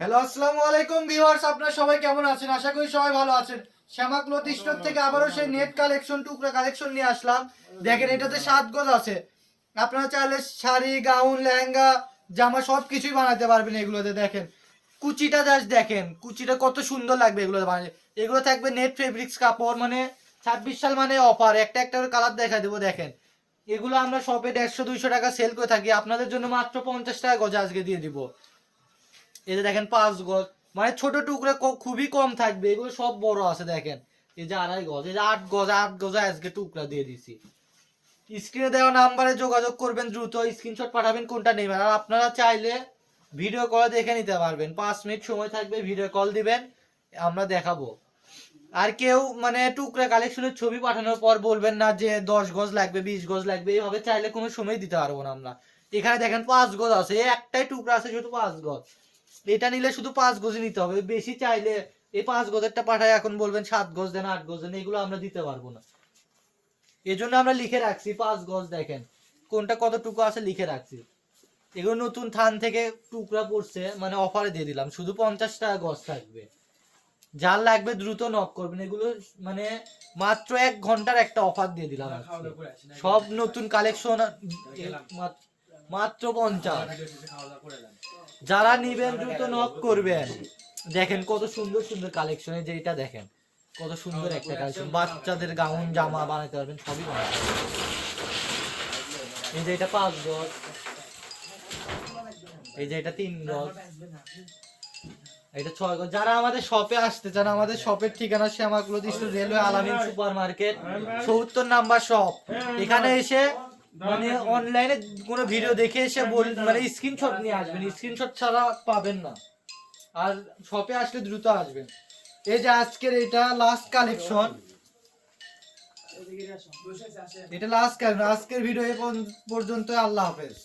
Hello, আসসালামু আলাইকুম viewers, আপনারা সবাই কেমন আছেন? আশা করি সবাই ভালো আছেন। শ্যামা ক্লথ স্টোর থেকে আবারও সেই নেট কালেকশন টুকরা কালেকশন নিয়ে আসলাম। দেখেন, এটাতে সাত গজ আছে। আপনারা চাইলে শাড়ি, গাউন, লেহেঙ্গা, জামা সব কিছুই বানাতে পারবেন এগুলোতে, দেখেন। কুচিটা জাস্ট দেখেন, কুচিটা কত সুন্দর লাগবে এগুলোতে বানাতে। এগুলো থাকবে নেট ফেব্রিক্স কাপড় মানে ছাব্বিশ সাল মানে অফার একটা একটা কালার দেখা দেবো, দেখেন। এগুলো আমরা শপে দেড়শো, দুইশো টাকা সেল করে থাকি। আপনাদের জন্য মাত্র পঞ্চাশ টাকা গজ আজকে দিয়ে দিব। এই যে দেখেন পাঁচ গজ মানে ছোট টুকরো খুবই কম থাকবে, এগুলো সব বড় আছে দেখেন। এই যে আড়াই গজ, এই যে আট গজ আট গজ আজকে টুকরা দিয়ে দিছি। স্ক্রিনে দেওয়া নাম্বারে যোগাযোগ করবেন, দ্রুত স্ক্রিনশট পাঠাবেন কোনটা নেবেন। আর আপনারা চাইলে ভিডিও কল দেখে নিতে পারবেন। পাঁচ মিনিট সময় থাকবে ভিডিও কল দিবেন, আমরা দেখাবো। আর কেউ মানে টুকরা কালেকশনের ছবি পাঠানোর পর বলবেন না যে দশ গজ লাগবে, বিশ গজ লাগবে, এইভাবে চাইলে কোনো সময় দিতে পারব না আমরা। এখানে দেখেন পাঁচ গজ আছে একটাই টুকরা আছে, শুধু পাঁচ গজ। এটা নিলে শুধু পাঁচ গজই নিতে হবে। বেশি চাইলে এই পাঁচ গজেরটা পাঠায় এখন বলবেন সাত গজ দেন আট গজ দেন এগুলো আমরা দিতে পারব না। এজন্য আমরা লিখে রাখছি পাঁচ গজ দেখেন কোনটা কতটুকু আছে লিখে রাখছি। এগুলো নতুন থান থেকে টুকরা পড়ছে মানে অফারে দিয়ে দিলাম শুধু পঞ্চাশ টাকা গজ থাকবে। যার লাগবে দ্রুত নক করবেন এগুলো মানে মাত্র এক ঘণ্টার একটা অফার দিয়ে দিলাম সব নতুন কালেকশন মাত্র পঞ্চাশ। যারা নিবেন দ্রুত নক করবেন। দেখেন কত সুন্দর সুন্দর কালেকশন এই যে এটা দেখেন। কত সুন্দর একটা কালেকশন বাচ্চাদের গাউন জামা বানাতে পারবেন, সবই বানাতে এই যে এটা পাঁচ গজ। এই যে এটা তিন গজ। এটা ছয় গজ। যারা আমাদের শপে আসতে চান, আমাদের শপের ঠিকানা শ্যামাগুলো দৃশ্য রেলওয়ে আলামিন সুপার মার্কেট সত্তর নাম্বার শপ এখানে এসে মানে অনলাইনে কোনো ভিডিও দেখে এসে বল মানে স্ক্রিনশট নিয়ে আসবেন। স্ক্রিনশট ছাড়া পাবেন না। আর শপে আসলে দ্রুত আসবেন। এই যে আজকের এটা লাস্ট কালেকশন এটা লাস্ট কালেকশন আজকের ভিডিও এ পর্যন্ত আল্লাহ হাফেজ।